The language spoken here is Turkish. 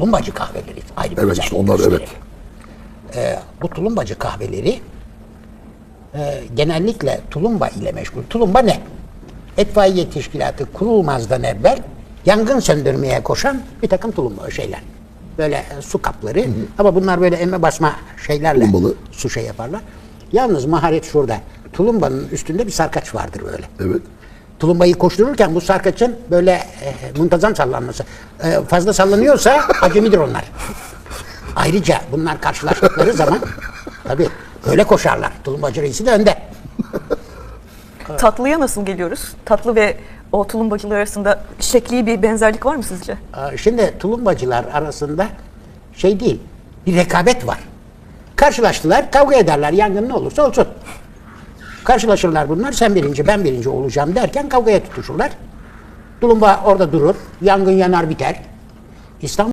tulumbacı kahveleri. Ayrı bir Evet işte onlar gösterir. evet. Bu tulumbacı kahveleri e, genellikle tulumba ile meşgul. Tulumba ne? Etfaiye teşkilatı kurulmazdan evvel yangın söndürmeye koşan bir takım tulumba şeyler. Böyle e, su kapları ama bunlar böyle emme basma şeylerle Tulumbalı. su şey yaparlar. Yalnız maharet şurada. Tulumbanın üstünde bir sarkaç vardır böyle. Evet. Tulumbayı koştururken bu sarkaçın böyle e, muntazam sallanması. E, fazla sallanıyorsa acemidir onlar. Ayrıca bunlar karşılaştıkları zaman tabii öyle koşarlar. Tulumbacı reisi de önde. Tatlıya nasıl geliyoruz? Tatlı ve o tulumbacılar arasında şekli bir benzerlik var mı sizce? Aa, Şimdi tulumbacılar arasında şey değil, bir rekabet var. Karşılaştılar, kavga ederler, yangın ne olursa olsun. Karşılaşırlar bunlar, sen birinci, ben birinci olacağım derken kavgaya tutuşurlar. Tulumba orada durur, yangın yanar biter. İstanbul